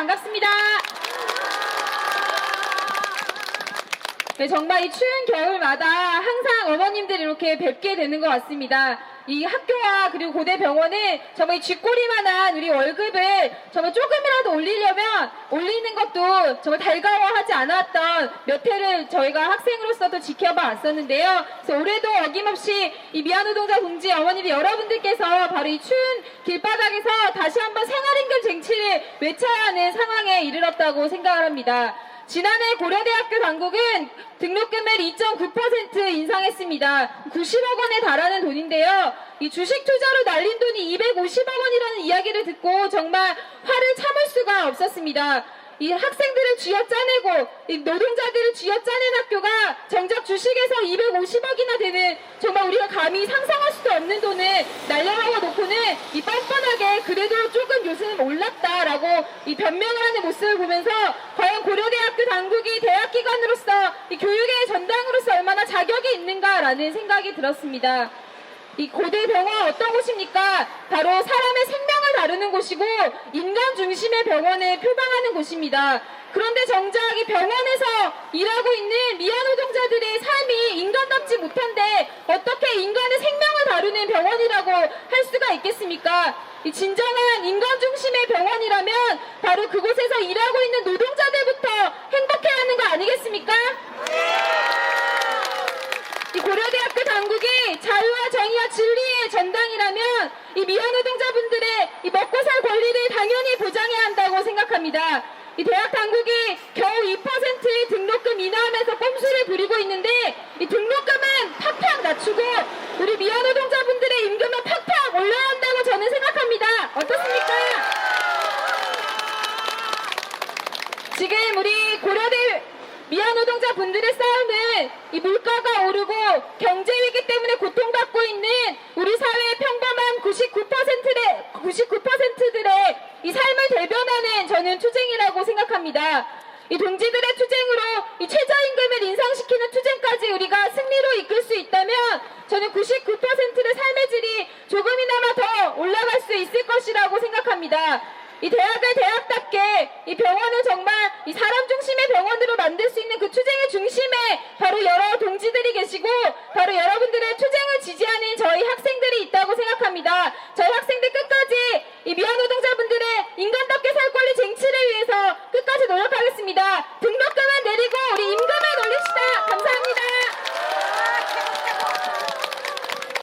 반갑습니다. 네, 정말 이 추운 겨울마다 항상 어머님들 이렇게 뵙게 되는 것 같습니다. 이 학교와 그리고 고대 병원은 정말 이 쥐꼬리만한 우리 월급을 정말 조금이라도 올리려면 올리는 것도 정말 달가워하지 않았던 몇 해를 저희가 학생으로서도 지켜봐 왔었는데요. 그래서 올해도 어김없이 이 미안노동자 동지 어머니들 여러분들께서 바로 이 추운 길바닥에서 다시 한번 생활임금 쟁취를 외쳐야 하는 상황에 이르렀다고 생각을 합니다. 지난해 고려대학교 당국은 등록금을 2.9% 인상했습니다. 90억 원에 달하는 돈인데요. 이 주식 투자로 날린 돈이 250억 원이라는 이야기를 듣고 정말 화를 참을 수가 없었습니다. 이 학생들을 쥐어짜내고 이 노동자들을 쥐어짜낸 학교가 정작 주식에서 250억이나 되는 정말 우리가 감히 상상할 수도 없는 돈을 날려먹어 놓고는 이 뻔뻔하게 그래도 조금 요즘 올랐다라고 이 변명을 하는 모습을 보면서 과연 고려대학교 당국이 대학기관으로서 이 교육의 전당으로서 얼마나 자격이 있는가라는 생각이 들었습니다. 이 고대 병원 어떤 곳입니까? 바로 사람의 생명을 다루는 곳이고 인간 중심의 병원을 표방하는 곳입니다. 그런데 정작 이 병원에서 일하고 있는 미아 노동자들의 삶이 인간답지 못한데 어떻게 인간의 생명을 다루는 병원이라고 할 수가 있겠습니까? 이 진정한 인간 중심의 병원이라면 바로 그곳에서 일하고 있는 노동자들부터 행복해야 하는 거 아니겠습니까? 이 고려대학교 당국이 자 유와 정의와 진리의 전당이라면 이 미혼 노동자분들의 이 먹고 살 권리를 당연히 보장해야 한다고 생각합니다. 이 대학 당국이 겨우 2%의 등록금 인하하면서 꼼수를 부리고 있는데 이 등록금은 팍팍 낮추고 우리 미혼 노동자분들의 임금은 팍팍 올려야 한다고 저는 생각합니다. 어떻습니까? 지금 우리 고려대 미아노동자 분들의 싸움은 이 물가가 오르고 경제 위기 때문에 고통받고 있는 우리 사회의 평범한 99%의 99%들의 이 삶을 대변하는 저는 투쟁이라고 생각합니다. 이 동지들의 투쟁으로 이 최저임금을 인상시키는 투쟁까지 우리가 승리로 이끌 수 있다면 저는 99%의 삶의 질이 조금이나마 더 올라갈 수 있을 것이라고 생각합니다. 이 대학을 대학답게 이 병원을 정말 이 사람 중심의 병원으로 만들 수 있는 그 투쟁의 중심에 바로 여러 동지들이 계시고 바로 여러분 합니다.